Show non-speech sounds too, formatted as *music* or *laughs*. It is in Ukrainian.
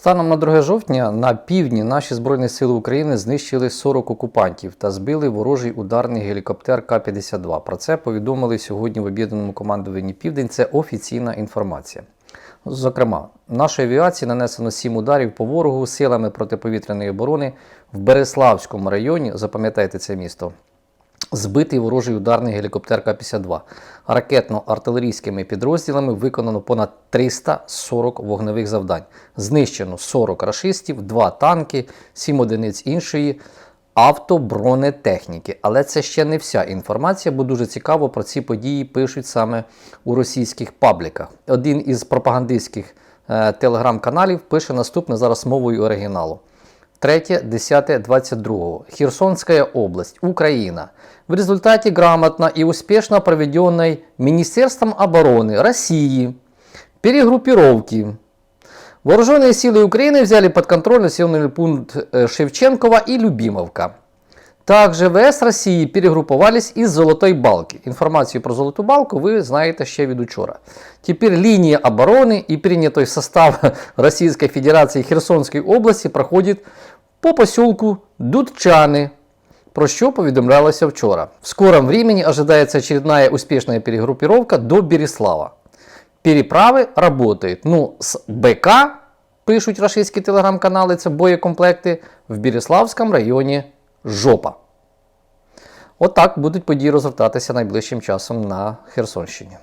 Станом на 2 жовтня на півдні наші Збройні Сили України знищили 40 окупантів та збили ворожий ударний гелікоптер К-52. Про це повідомили сьогодні в об'єднаному командуванні Південь. Це офіційна інформація. Зокрема, нашої авіації нанесено 7 ударів по ворогу силами протиповітряної оборони в Береславському районі. Запам'ятайте це місто. Збитий ворожий ударний гелікоптер К-52. Ракетно-артилерійськими підрозділами виконано понад 340 вогневих завдань. Знищено 40 рашистів, 2 танки, 7 одиниць іншої автобронетехніки. Але це ще не вся інформація, бо дуже цікаво про ці події пишуть саме у російських пабліках. Один із пропагандистських е, телеграм-каналів пише наступне зараз мовою оригіналу. 3, 10, 22. Херсонская область, Украина. В результате грамотно и успешно проведенной Министерством обороны России перегруппировки Вооруженные силы Украины взяли под контроль населенный пункт э, Шевченкова и Любимовка. Также ВС Росії перегрупувались із Золотої Балки. Інформацію про Золоту Балку ви знаєте ще від учора. Тепер лінія оборони і прийнятий состав *laughs* Російської Федерації Херсонської області проходить по поселку Дудчани, про що повідомлялося вчора. В скором времени ожидается очередная успешная перегруппировка до Береслава. Переправи работают. Ну, з БК, пишуть рашистські телеграм-канали, це боєкомплекти, в Береславському районі жопа. Отак будуть події розгортатися найближчим часом на Херсонщині.